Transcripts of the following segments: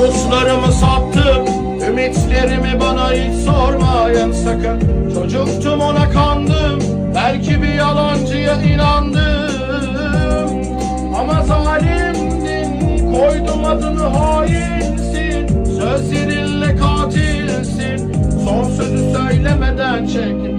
Umutlarımı sattım Ümitlerimi bana hiç sormayın sakın. Çocuktum ona kandım Belki bir yalancıya inandım. Ama zalimdin Koydum adını hainsin. Sözlerinle katilsin Son sözü söylemeden çek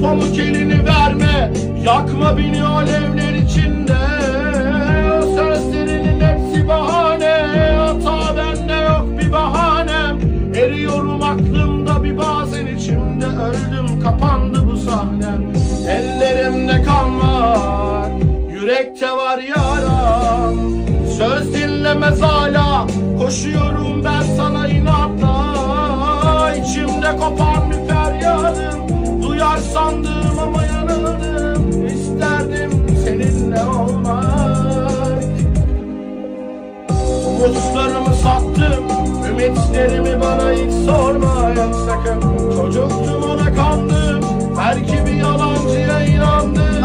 pamuk elini verme. Yakma beni alevler içinde. O sözlerinin hepsi bahane. Hata bende yok bir bahanem. Eriyorum aklımda bir bazen içimde. Öldüm kapandı bu sahnem. Ellerimde kan var? Yürekte var yaram. Söz dinlemez hala. Koşuyorum ben sana inatla. İçimde kopan bir feryadım Duyar sandım ama yanıldım İsterdim seninle olmak. Umutlarımı sattım Ümitlerimi bana hiç sormayın sakın Çocuktum ona kandım. Belki bir yalancıya inandım.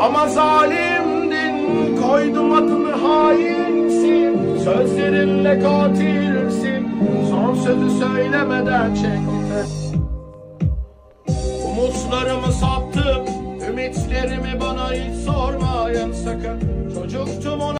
Ama zalimdin Koydum adını hainsin. Sözlerinle katilsin. Son sözü söylemeden çek hiç sormayın sakın. Çocuktum ona